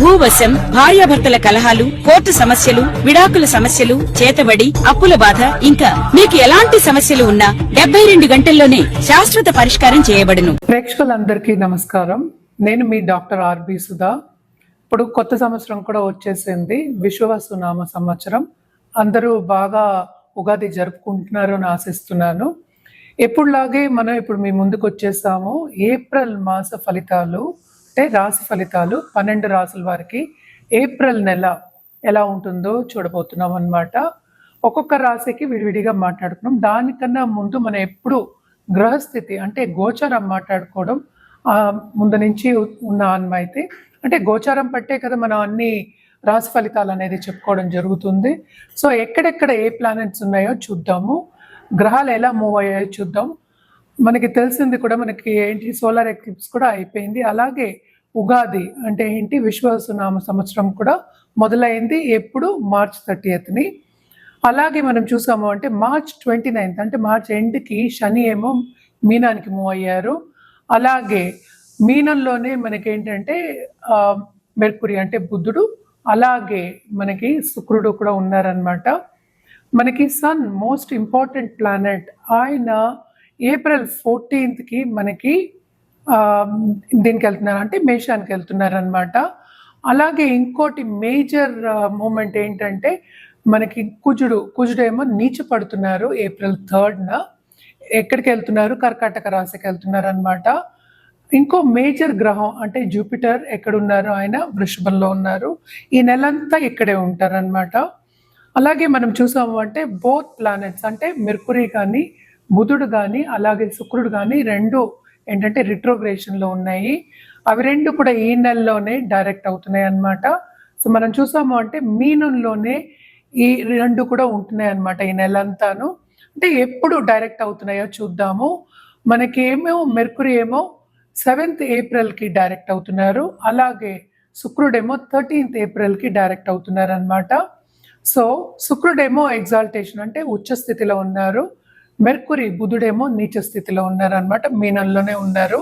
భూవశం భార్యాభర్తల కలహాలు కోర్టు సమస్యలు విడాకుల సమస్యలు చేతబడి అప్పుల బాధ ఇంకా మీకు ఎలాంటి సమస్యలు ఉన్నా డెబ్బై రెండు గంటల్లోనే శాశ్వత పరిష్కారం చేయబడును. ప్రేక్షకులందరికీ నమస్కారం. నేను మీ డాక్టర్ ఆర్బి సుధా. ఇప్పుడు కొత్త సంవత్సరం కూడా వచ్చేసింది. విశ్వవసు నామ సంవత్సరం. అందరూ బాగా ఉగాది జరుపుకుంటున్నారు అని ఆశిస్తున్నాను. ఎప్పుడులాగే మనం ఇప్పుడు మీ ముందుకు వచ్చేసాము. ఏప్రిల్ మాస ఫలితాలు చూస్తే రాశి ఫలితాలు పన్నెండు రాసుల వారికి ఏప్రిల్ నెల ఎలా ఉంటుందో చూడబోతున్నాం అన్నమాట. ఒక్కొక్క రాశికి విడివిడిగా మాట్లాడుకున్నాం. దానికన్నా ముందు మనం ఎప్పుడు గ్రహస్థితి అంటే గోచారం మాట్లాడుకోవడం ముందు నుంచి ఉన్న అన్మ అయితే అంటే గోచారం పట్టే కదా మనం అన్ని రాశి ఫలితాలు అనేది చెప్పుకోవడం జరుగుతుంది. సో ఎక్కడెక్కడ ఏ ప్లానెట్స్ ఉన్నాయో చూద్దాము. గ్రహాలు ఎలా మూవ్ అయ్యాయో చూద్దాం. మనకి తెలిసింది కూడా మనకి ఏంటి? సోలార్ ఎక్లిప్స్ కూడా అయిపోయింది. అలాగే ఉగాది అంటే ఏంటి? విశ్వాసనామ సంవత్సరం కూడా మొదలైంది ఎప్పుడు? మార్చ్ థర్టీయత్ని అలాగే మనం చూసాము అంటే మార్చ్ ట్వంటీ నైన్త్ అంటే మార్చ్ ఎండ్కి శని ఏమో మీనానికి మూవ్ అయ్యారు. అలాగే మీనంలోనే మనకేంటంటే ఏంటంటే మెర్కురి అంటే బుద్ధుడు అలాగే మనకి శుక్రుడు కూడా ఉన్నారనమాట మనకి సన్ మోస్ట్ ఇంపార్టెంట్ ప్లానెట్. ఆయన ఏప్రిల్ ఫోర్టీన్త్కి మనకి దీనికి వెళ్తున్నారు అంటే మేషానికి వెళ్తున్నారు అనమాట అలాగే ఇంకోటి మేజర్ మూమెంట్ ఏంటంటే మనకి కుజుడు కుజుడేమో నీచ పడుతున్నారు ఏప్రిల్ థర్డ్న. ఎక్కడికి వెళ్తున్నారు? కర్కాటక రాశికి వెళ్తున్నారు అనమాట ఇంకో మేజర్ గ్రహం అంటే జూపిటర్ ఎక్కడున్నారు ఆయన వృషభంలో ఉన్నారు. ఈ నెలంతా ఇక్కడే ఉంటారనమాట అలాగే మనం చూసాము అంటే బోత్ ప్లానెట్స్ అంటే మెర్కురీ కానీ బుధుడు కానీ అలాగే శుక్రుడు కానీ రెండు ఏంటంటే రిట్రోగ్రేషన్లో ఉన్నాయి. అవి రెండు కూడా ఈ నెలలోనే డైరెక్ట్ అవుతున్నాయి అన్నమాట. సో మనం చూసాము అంటే మీనంలోనే ఈ రెండు కూడా ఉంటున్నాయి అన్నమాట ఈ నెలంతాను. అంటే ఎప్పుడు డైరెక్ట్ అవుతున్నాయో చూద్దాము. మనకి ఏమో మెర్కురీ ఏమో సెవెంత్ ఏప్రిల్కి డైరెక్ట్ అవుతున్నారు. అలాగే శుక్రుడేమో థర్టీన్త్ ఏప్రిల్కి డైరెక్ట్ అవుతున్నారు అనమాట సో శుక్రుడేమో ఎగ్జాల్టేషన్ అంటే ఉచ్చ స్థితిలో ఉన్నారు. మెర్కురి బుధుడేమో నీచ స్థితిలో ఉన్నారనమాట మీనంలోనే ఉన్నారు.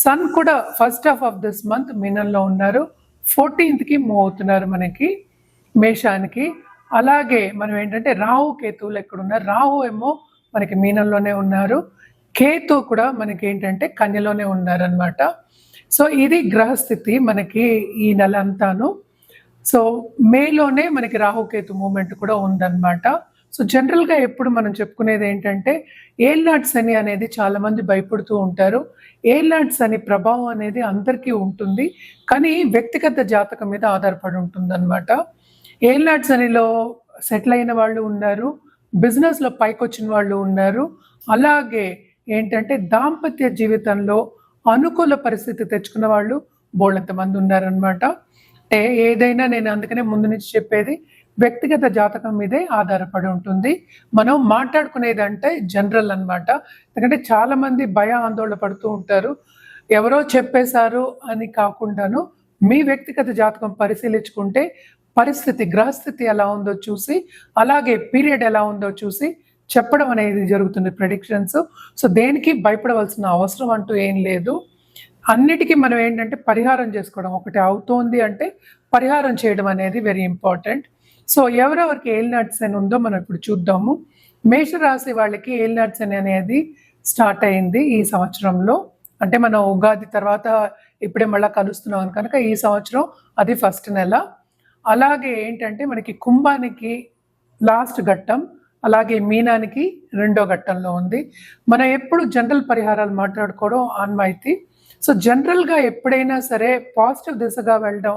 సన్ కూడా first half of this month మీనంలో ఉన్నారు. ఫోర్టీన్త్కి మూవ్ అవుతున్నారు మనకి మేషానికి. అలాగే మనం ఏంటంటే రాహు కేతువులు ఎక్కడ ఉన్నారు? రాహు ఏమో మనకి మీనంలోనే ఉన్నారు. కేతు కూడా మనకి ఏంటంటే కన్యలోనే ఉన్నారనమాట సో ఇది గ్రహస్థితి మనకి ఈ నెల అంతాను. సో మేలోనే మనకి రాహుకేతు మూమెంట్ కూడా ఉందన్నమాట. సో జనరల్గా ఎప్పుడు మనం చెప్పుకునేది ఏంటంటే ఏల్నాట్ అని అనేది చాలామంది భయపడుతూ ఉంటారు. ఏల్నాట్ అని ప్రభావం అనేది అందరికీ ఉంటుంది. కానీ వ్యక్తిగత జాతకం మీద ఆధారపడి ఉంటుందన్నమాట. ఏల్నాట్ అనిలో సెటిల్ అయిన వాళ్ళు ఉన్నారు. బిజినెస్లో పైకొచ్చిన వాళ్ళు ఉన్నారు. అలాగే ఏంటంటే దాంపత్య జీవితంలో అనుకూల పరిస్థితి తెచ్చుకున్న వాళ్ళు బోళ్ళంతమంది ఉన్నారనమాట అంటే ఏదైనా నేను అందుకనే ముందు నుంచి చెప్పేది వ్యక్తిగత జాతకం మీదే ఆధారపడి ఉంటుంది. మనం మాట్లాడుకునేది అంటే జనరల్ అన్నమాట. ఎందుకంటే చాలామంది భయ ఆందోళన పడుతూ ఉంటారు. ఎవరో చెప్పేశారు అని కాకుండాను మీ వ్యక్తిగత జాతకం పరిశీలించుకుంటే పరిస్థితి గ్రహస్థితి ఎలా ఉందో చూసి అలాగే పీరియడ్ ఎలా ఉందో చూసి చెప్పడం అనేది జరుగుతుంది ప్రెడిక్షన్స్ సో దేనికి భయపడవలసిన అవసరం అంటూ ఏం లేదు. అన్నిటికీ మనం ఏంటంటే పరిహారం చేసుకోవడం ఒకటి అవుతోంది అంటే పరిహారం చేయడం అనేది వెరీ ఇంపార్టెంట్ సో ఎవరెవరికి ఏల్నాట్స్ అని ఉందో మనం ఇప్పుడు చూద్దాము. మేషరాశి వాళ్ళకి ఏల్నాట్స్ అని అనేది స్టార్ట్ అయింది ఈ సంవత్సరంలో. అంటే మనం ఉగాది తర్వాత ఇప్పుడే మళ్ళీ కలుస్తున్నాం కనుక ఈ సంవత్సరం అది ఫస్ట్ నెల. అలాగే ఏంటంటే మనకి కుంభానికి లాస్ట్ ఘట్టం అలాగే మీనానికి రెండో ఘట్టంలో ఉంది. మనం ఎప్పుడు జనరల్ పరిహారాలు మాట్లాడుకోవడం ఆన్మాయితీ. సో జనరల్గా ఎప్పుడైనా సరే పాజిటివ్ దిశగా వెళ్ళడం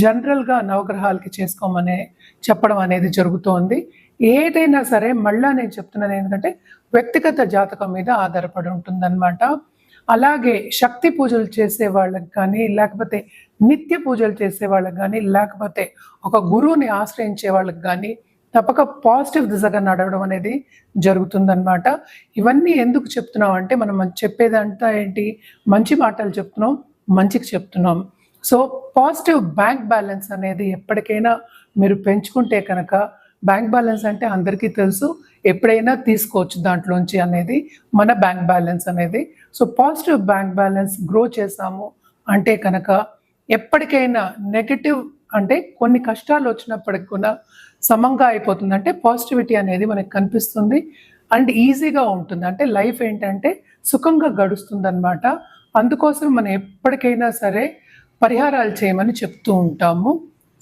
జనరల్గా నవగ్రహాలకి చేసుకోమనే చెప్పడం అనేది జరుగుతోంది. ఏదైనా సరే మళ్ళా నేను చెప్తున్నాను ఏంటంటే వ్యక్తిగత జాతకం మీద ఆధారపడి ఉంటుందన్నమాట. అలాగే శక్తి పూజలు చేసే వాళ్ళకి కానీ లేకపోతే నిత్య పూజలు చేసే వాళ్ళకి కానీ లేకపోతే ఒక గురువుని ఆశ్రయించే వాళ్ళకి కానీ తప్పక పాజిటివ్ దిశగా నడవడం అనేది జరుగుతుందన్నమాట. ఇవన్నీ ఎందుకు చెప్తున్నాం అంటే మనం చెప్పేదంతా ఏంటి? మంచి మాటలు చెప్తున్నాం మంచికి చెప్తున్నాం. సో పాజిటివ్ బ్యాంక్ బ్యాలెన్స్ అనేది ఎప్పటికైనా మీరు పెంచుకుంటే కనుక బ్యాంక్ బ్యాలెన్స్ అంటే అందరికీ తెలుసు ఎప్పుడైనా తీసుకోవచ్చు దాంట్లోంచి అనేది మన బ్యాంక్ బ్యాలెన్స్ అనేది. So positive bank balance grow చేసాము అంటే కనుక ఎప్పటికైనా నెగటివ్ అంటే కొన్ని కష్టాలు వచ్చినప్పటికి కూడా సమంగా అయిపోతుంది. అంటే పాజిటివిటీ అనేది మనకి కనిపిస్తుంది అండ్ ఈజీగా ఉంటుంది. అంటే లైఫ్ ఏంటంటే సుఖంగా గడుస్తుంది అనమాట అందుకోసం మనం ఎప్పటికైనా సరే పరిహారాలు చేయమని చెప్తూ ఉంటాము.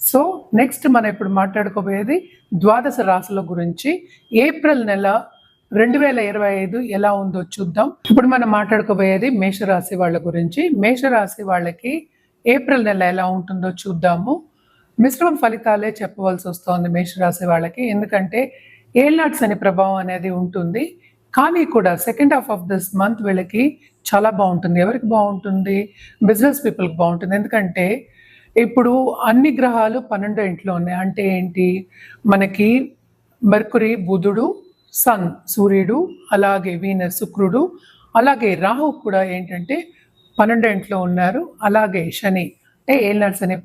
సో నెక్స్ట్ మనం ఇప్పుడు మాట్లాడుకోబోయేది ద్వాదశ రాశుల గురించి. ఏప్రిల్ నెల రెండు వేల ఇరవై ఐదు ఎలా ఉందో చూద్దాం. ఇప్పుడు మనం మాట్లాడుకోబోయేది మేషరాశి వాళ్ళ గురించి. మేషరాశి వాళ్ళకి ఏప్రిల్ నెల ఎలా ఉంటుందో చూద్దాము. మిశ్రమ ఫలితాలే చెప్పవలసి వస్తోంది మేషరాశి వాళ్ళకి. ఎందుకంటే ఏల్నాట్స్ అనే ప్రభావం అనేది ఉంటుంది. కానీ కూడా second half of this month వీళ్ళకి చాలా బాగుంటుంది. ఎవరికి బాగుంటుంది? బిజినెస్ పీపుల్కి బాగుంటుంది. ఎందుకంటే ఇప్పుడు అన్ని గ్రహాలు పన్నెండో ఇంట్లో ఉన్నాయి. అంటే ఏంటి? మనకి మర్కురి బుధుడు సన్ సూర్యుడు అలాగే వీనస్ శుక్రుడు అలాగే రాహు కూడా ఏంటంటే పన్నెండో ఇంట్లో ఉన్నారు. అలాగే శని. అంటే ఏళ్ళనాట్స్ అనే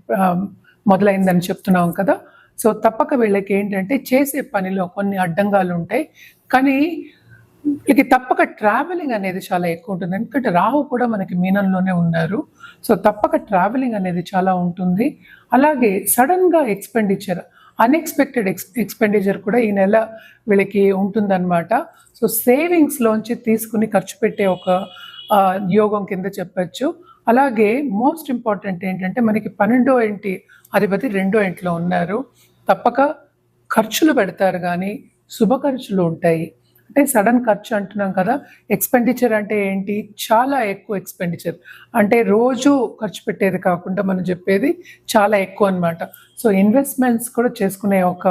మొదలైందని చెప్తున్నాం కదా. సో తప్పక వీళ్ళకి ఏంటంటే చేసే పనిలో కొన్ని అడ్డంగాలు ఉంటాయి. కానీ వీళ్ళకి తప్పక ట్రావెలింగ్ అనేది చాలా ఎక్కువ ఉంటుంది. ఎందుకంటే రాహు కూడా మనకి మీనంలోనే ఉన్నారు. సో తప్పక ట్రావెలింగ్ అనేది చాలా ఉంటుంది. అలాగే సడన్గా ఎక్స్పెండిచర్ అన్ఎక్స్పెక్టెడ్ ఎక్స్ ఎక్స్పెండిచర్ కూడా ఈ నెల వీళ్ళకి ఉంటుందన్నమాట. సో సేవింగ్స్లోంచి తీసుకుని ఖర్చు పెట్టే ఒక యోగం కింద చెప్పచ్చు. అలాగే మోస్ట్ ఇంపార్టెంట్ ఏంటంటే మనకి పన్నెండో ఇంటి అధిపతి రెండో ఇంట్లో ఉన్నారు. తప్పక ఖర్చులు పెడతారు కానీ శుభ ఖర్చులు ఉంటాయి. అంటే సడన్ ఖర్చు అంటున్నాం కదా ఎక్స్పెండిచర్ అంటే ఏంటి? చాలా ఎక్కువ ఎక్స్పెండిచర్ అంటే రోజు ఖర్చు పెట్టేది కాకుండా మనం చెప్పేది చాలా ఎక్కువ అన్నమాట. సో ఇన్వెస్ట్మెంట్స్ కూడా చేసుకునే ఒక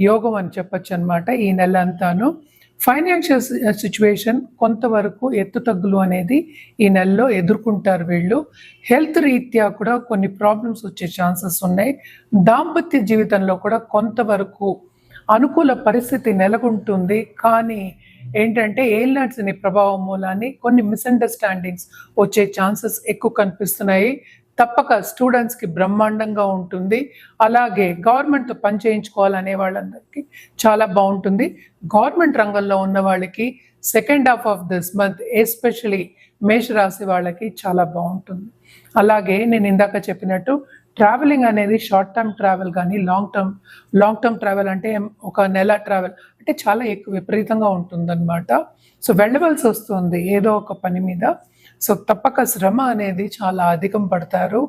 యోగం అని చెప్పొచ్చు అనమాట ఈ నెల అంతాను. ఫైనాన్షియల్ సిచ్యువేషన్ కొంతవరకు ఎత్తుతగ్గులు అనేది ఈ నెలలో ఎదుర్కొంటారు వీళ్ళు. హెల్త్ రీత్యా కూడా కొన్ని ప్రాబ్లమ్స్ వచ్చే ఛాన్సెస్ ఉన్నాయి. దాంపత్య జీవితంలో కూడా కొంతవరకు అనుకూల పరిస్థితి నెలకొంటుంది. కానీ ఏంటంటే ఏల్నాట్స్ ప్రభావం మూలాన్ని కొన్ని మిస్అండర్స్టాండింగ్స్ వచ్చే ఛాన్సెస్ ఎక్కువ కనిపిస్తున్నాయి. తప్పక స్టూడెంట్స్కి బ్రహ్మాండంగా ఉంటుంది. అలాగే గవర్నమెంట్తో పని చేయించుకోవాలనే వాళ్ళందరికీ చాలా బాగుంటుంది. గవర్నమెంట్ రంగంలో ఉన్న వాళ్ళకి second half of this month especially మేషరాశి వాళ్ళకి చాలా బాగుంటుంది. అలాగే నేను ఇందాక చెప్పినట్టు ట్రావెలింగ్ అనేది షార్ట్ టర్మ్ ట్రావెల్ కానీ long term long term travel అంటే ఒక నెల ట్రావెల్ అంటే చాలా ఎక్కువ విపరీతంగా ఉంటుందన్నమాట. సో వెళ్ళవలసి వస్తుంది ఏదో ఒక పని మీద. సో తప్పక శ్రమ అనేది చాలా అధికం పడతారు.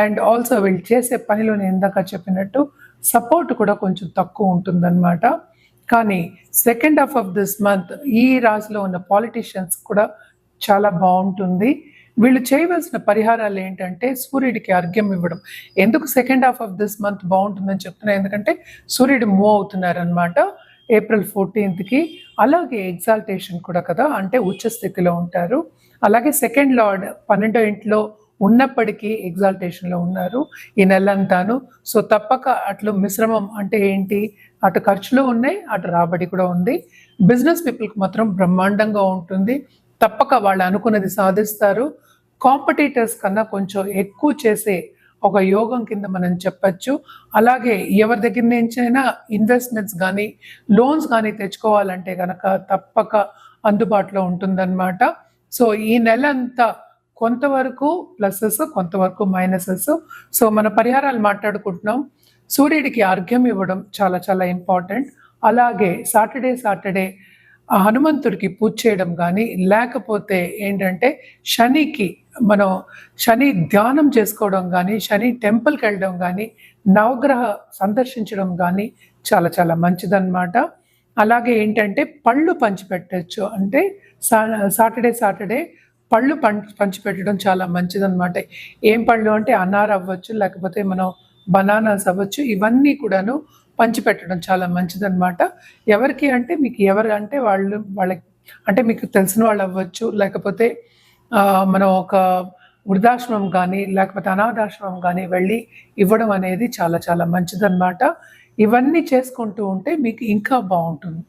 అండ్ ఆల్సో వీళ్ళు చేసే పనిలో నేను ఇందాక చెప్పినట్టు సపోర్ట్ కూడా కొంచెం తక్కువ ఉంటుందన్నమాట. కానీ second half of this month ఈ రాశిలో ఉన్న పాలిటీషియన్స్ కూడా చాలా బాగుంటుంది. వీళ్ళు చేయవలసిన పరిహారాలు ఏంటంటే సూర్యుడికి అర్ఘ్యం ఇవ్వడం. ఎందుకు second half of this month బాగుంటుందని చెప్తున్నా? ఎందుకంటే సూర్యుడు మూవ్ అవుతున్నారనమాట ఏప్రిల్ ఫోర్టీన్త్కి అలాగే ఎగ్జాల్టేషన్ కూడా కదా అంటే ఉచ్చ స్థితిలో ఉంటారు. అలాగే సెకండ్ లార్డ్ పన్నెండో ఇంట్లో ఉన్నప్పటికీ ఎగ్జాల్టేషన్లో ఉన్నారు. ఈ నెలంతాను. సో తప్పక అట్లు మిశ్రమం అంటే ఏంటి? అటు ఖర్చులు ఉన్నాయి అటు రాబడి కూడా ఉంది. బిజినెస్ పీపుల్కి మాత్రం బ్రహ్మాండంగా ఉంటుంది. తప్పక వాళ్ళు అనుకున్నది సాధిస్తారు. కాంపిటీటర్స్ కన్నా కొంచెం ఎక్కువ చేసే ఒక యోగం కింద మనం చెప్పచ్చు. అలాగే ఎవరి దగ్గర నుంచైనా ఇన్వెస్ట్మెంట్స్ కానీ లోన్స్ కానీ తెచ్చుకోవాలంటే కనుక తప్పక అందుబాటులో ఉంటుందన్నమాట. సో ఈ నెల అంతా కొంతవరకు ప్లస్సెస్ కొంతవరకు మైనసెస్ సో మన పరిహారాలు మాట్లాడుకుంటున్నాం. సూర్యుడికి అర్ఘ్యం ఇవ్వడం చాలా చాలా ఇంపార్టెంట్ అలాగే సాటర్డే సాటర్డే ఆ హనుమంతుడికి పూజ చేయడం కానీ లేకపోతే ఏంటంటే శనికి మనం శని ధ్యానం చేసుకోవడం కానీ శని టెంపుల్కి వెళ్ళడం కానీ నవగ్రహ సందర్శించడం కానీ చాలా చాలా మంచిదన్నమాట. అలాగే ఏంటంటే పళ్ళు పంచిపెట్టచ్చు. అంటే సా సాటర్డే సాటర్డే పళ్ళు పం పంచిపెట్టడం చాలా మంచిదన్నమాట. ఏం పళ్ళు అంటే అనార్ అవ్వచ్చు లేకపోతే మనం బనానాస్ అవ్వచ్చు ఇవన్నీ కూడాను పంచిపెట్టడం చాలా మంచిదన్నమాట. ఎవరికి అంటే మీకు ఎవరు అంటే వాళ్ళు వాళ్ళకి అంటే మీకు తెలిసిన వాళ్ళు అవ్వచ్చు లేకపోతే మనం ఒక వృద్ధాశ్రమం కానీ లేకపోతే అనాథాశ్రమం కానీ వెళ్ళి ఇవ్వడం అనేది చాలా చాలా మంచిదన్నమాట. ఇవన్నీ చేసుకుంటూ ఉంటే మీకు ఇంకా బాగుంటుంది.